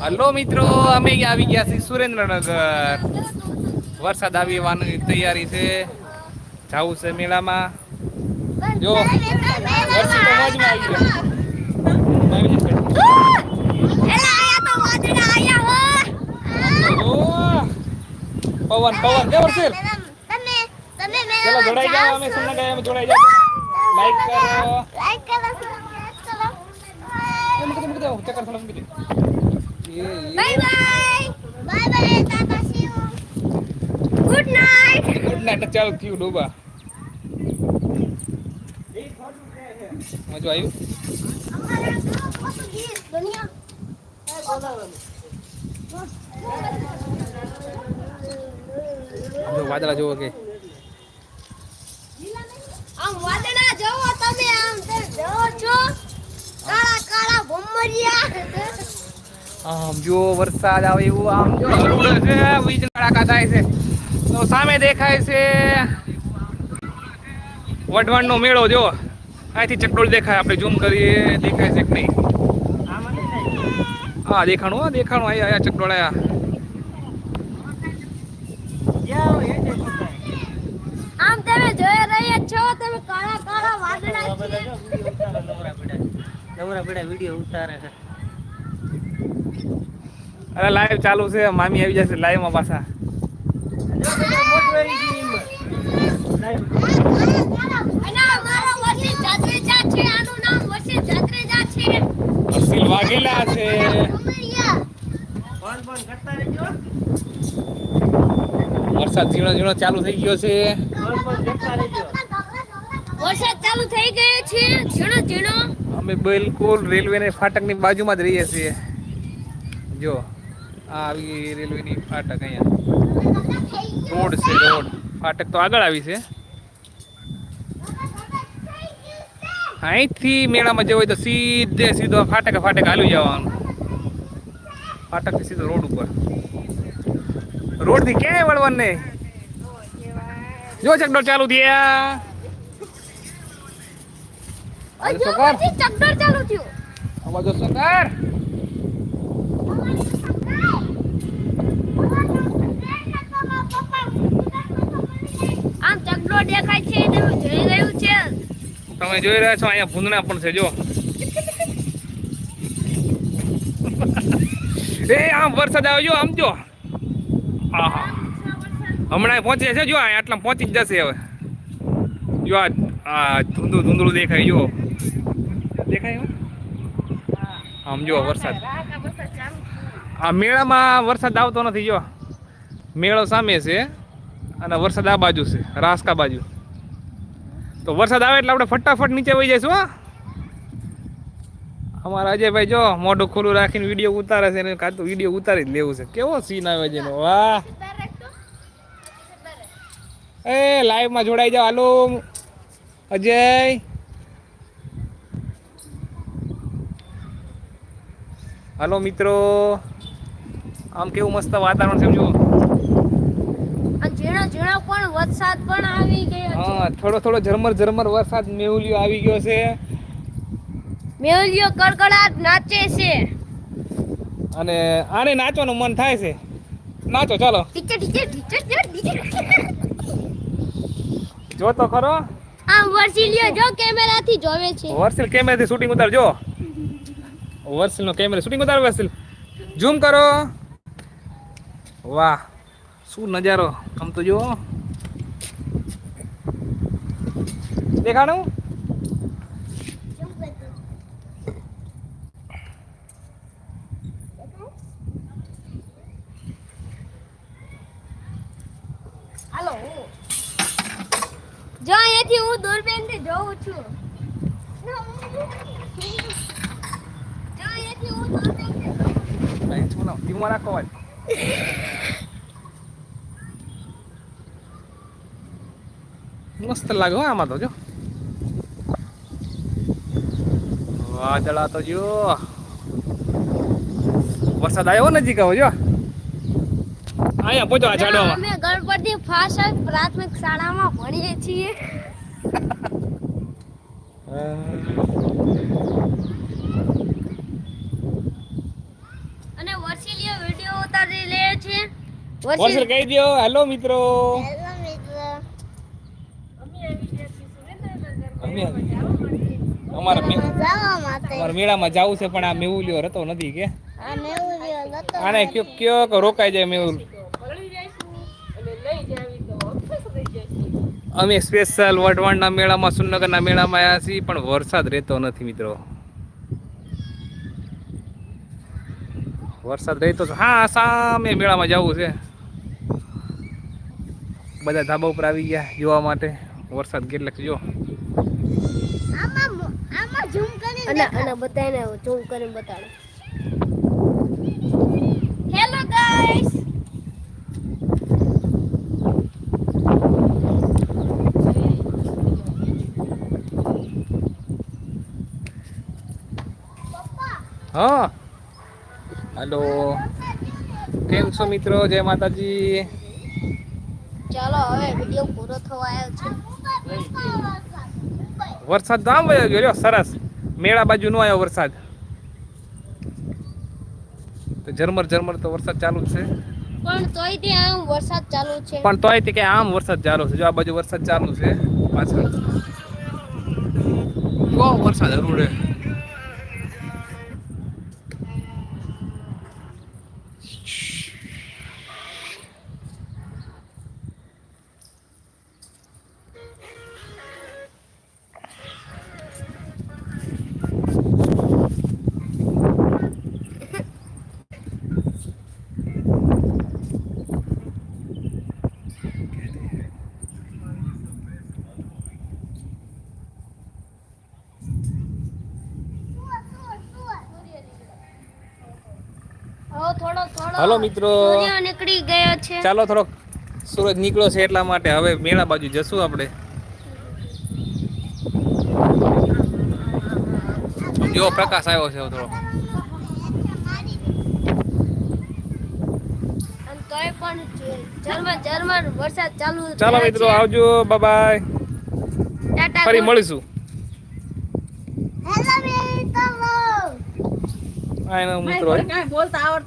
Hello મિત્રો અમે આવી ગયા છીએ સુરેન્દ્રનગર. વરસાદ આવી આવવાની તૈયારી છે. જવું છે મેળામાં. જો પવન પવન કે વર્ષી ચલો જોડાઈ જાઓ અમે સુનના ગયા અમે જોડાઈ જાઓ. લાઈક કરો. એ મૂકી દે, મૂકી દે ચક્કર બાય બાય દે એ, એ. ગુડ નાઈટ ગુડ નાઈટ ચાલ થયું ડોબા મજો આવ્યું વાદળા જોવો કે આમ વાદળા જોવો તમે આમ જોવો છો કાળા કાળા ભમરિયા આમ જો વરસાદ આવે એવું આમ જો છે વીજ કડાકા થાય છે. તો સામે દેખાય છે વઢવાણનો મેળો જો અહીંથી ચકડોળ દેખાય આપણે ઝૂમ કરીએ દેખાય છે કે નહીં? હા દેખાણું હા દેખાણું આયા આયા ચકડોળ આયા. આમ તમે જોઈ રહ્યા છો તમે કાળા કાળા વાદળા નવરા પડા વીડિયો ઉતારે છે. અરે લાઈવ ચાલુ છે, મામી આવી જશે લાઈવમાં પાછા. અસીલ વાઘેલા છે વરસાદ ઝીણો ઝીણો ચાલુ થઈ ગયો છે. વરસાદ ચાલુ થઈ ગયો છે અમે બિલકુલ રેલવે ફાટક ફાટકની બાજુમાં જ રહીએ છીએ. જો. આ આવી રેલવેની ફાટક અહીંયા. રોડ છે રોડ. ફાટક તો આગળ આવી છે. અહીંથી મેળામાં જવું હોય તો સીધે સીધો ફાટકે ફાટક હાલી જવાનું. ફાટકથી સીધો રોડ ઉપર. રોડથી ક્યાંય વળવાનું નહીં. જો ચકડોળ ચાલુ થયા. ચાલુ થયું. આમ ચકડો દેખાય છે તમે જોઈ રહ્યું છે? તમે જોઈ રહ્યા છો, અહીંયા ભૂંદણા પણ છે, જો. એ, આમ વરસાદ આવ્યો આમ જો. આહા. હમણાં પહોંચે છે, જો આટલા પહોંચી જ જશે હવે. જો, આ ધૂંધળું ધૂંધળું દેખાય, જો. દેખાય સમજો વરસાદ. આ મેળામાં વરસાદ આવતો નથી, જો. મેળો સામે છે. અને વરસાદ આ બાજુ છે, રાસકા બાજુ. તો વરસાદ આવે એટલે આપણે ફટાફટ નીચે વહી જઈશું, હા. અમારા અજયભાઈ જો મોઢું ખુલ્લું રાખીને વીડિયો ઉતારે છે એને કાં તો વીડિયો ઉતારી જ લેવું છે. કેવો સીન આવે છે એનો વાહ. એ લાઈવમાં જોડાઈ જાઓ. હાલો. અજય. હાલો મિત્રો. આમ કેવું મસ્ત વાતાવરણ છે જો અને ઝીણો પણ વરસાદ પણ આવી ગયો હા થોડો થોડો ઝરમર ઝરમર વરસાદ મેહુલિયો આવી ગયો છે. મેવલિયો કડકડાટ નાચે છે. અને આને નાચવાનું મન થાય છે. નાચો ચાલો. જો તો ખરો? આમ વર્ષિલિયો જો કેમેરાથી જોવે છે. વર્સિલ કેમેરાથી શૂટિંગ ઉતાર જો. વર્સિલનો કેમેરા શૂટિંગ ઉતાર વર્સિલ. ઝૂમ કરો. વાહ. શું નજારો? આમ તો જુઓ. દેખાણું? હાલો જો અહીંયાથી હું દૂરબીનથી જોઉં છું. જો અહીંયાથી હું દૂરબીનથી જોઉં છું. લાઈટ છો ના ધીમો રાખો અવાજ મસ્ત લાગે હો આમાં તો જો. વાદળા તો જો. વરસાદ આવ્યો નજીક આવો જો. અહીંયા પહોંચો આ ઝાડવામાં અમે ગણપતિ ફાસ્ટ પ્રાથમિક શાળામાં ભણીએ છીએ. અને ઉતારી લે છે. વર્ષીલ કહી દો હેલો મિત્રો. હેલો મિત્રો અમે અમારા મેળામાં જવું છે પણ આ મેહુલિયો રતો નથી કે. આને કયો કયો રોકાઈ જાય મેહુલ અમે સ્પેશિયલ વટવાણના મેળામાં સુનગરના મેળામાં આવ્યા છીએ પણ વરસાદ રહેતો નથી મિત્રો. વરસાદ રહેતો છે. હા સામે મેળામાં જવું છે. બધા ધાબા ઉપર આવી ગયા જોવા માટે. વરસાદ કેટલાક જો. ઝૂમ કરીને અને અને બતાવીને ઝૂમ કરીને બતાડો. હેલો ગાઈસ હા. હાલો કેમ છો મિત્રો? જય માતાજી. ચાલો હવે વિડિયો પૂરો થવા આવ્યો છે. વરસાદ તો આમ વયો ગયો સરસ. મેળા બાજુ નો આવ્યો વરસાદ. તો ઝરમર ઝરમર તો વરસાદ ચાલુ જ છે. પણ તોય ત્યાં વરસાદ ચાલુ છે. પણ તોય તે કે આમ વરસાદ ચાલુ છે. જો આ બાજુ વરસાદ ચાલુ છે પાછળ. જો વરસાદ હરુડે થોડો થોડો હાલો મિત્રો. સૂર્ય નીકળી ગયો છે. ચાલો થોડો સૂરજ નીકળ્યો છે એટલા માટે હવે મેળા બાજુ જશું આપણે. જો પ્રકાશ આવ્યો છે થોડો અને તોય પણ ઝરમર ઝરમર વરસાદ ચાલુ ચાલો મિત્રો આવજો. બાય ટાટા ફરી મળીશું. હેલો મિત્રો બોલતા આવડતું